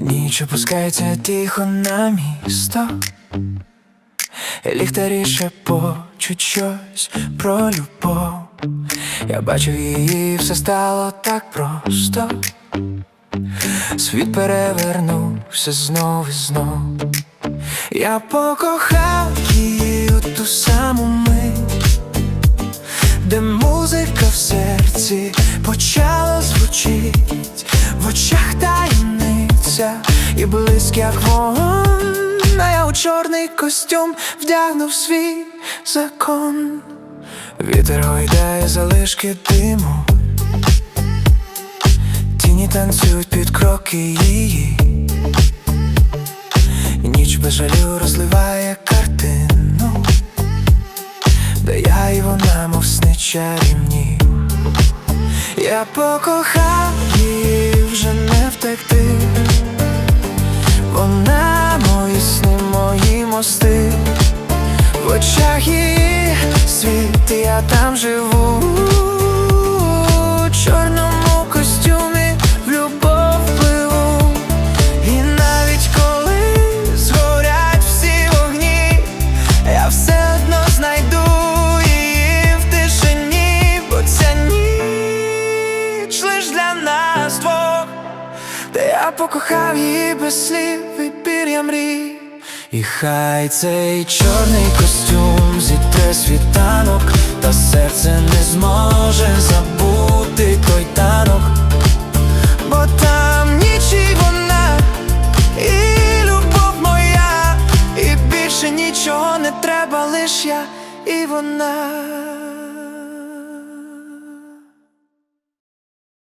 Ніч опускається тихо на місто. Ліхтарі шепочуть щось про любов. Я бачу її, все стало так просто. Світ перевернувся знов і знов. Я покохав її у ту саму мить, де музика в серці таємниця і блиск, як вогонь. А я у чорний костюм вдягнув свій закон. Вітер гойдає залишки диму, тіні танцюють під кроки її. Ніч без жалю розливає картину, де я і вона, мов сни чарівні. Я покохав її вже не мости. В очах її світ, я там живу. У чорному костюмі любов пливу. І навіть коли згорять всі вогні, я все одно знайду її тишині, бо ця лиш для нас двох, де я покохав її без слів і пір'я мрій. І хай цей чорний костюм зітре світанок, та серце не зможе забути той танок. Бо там ніч і вона, і любов моя, і більше нічого не треба, лиш я і вона.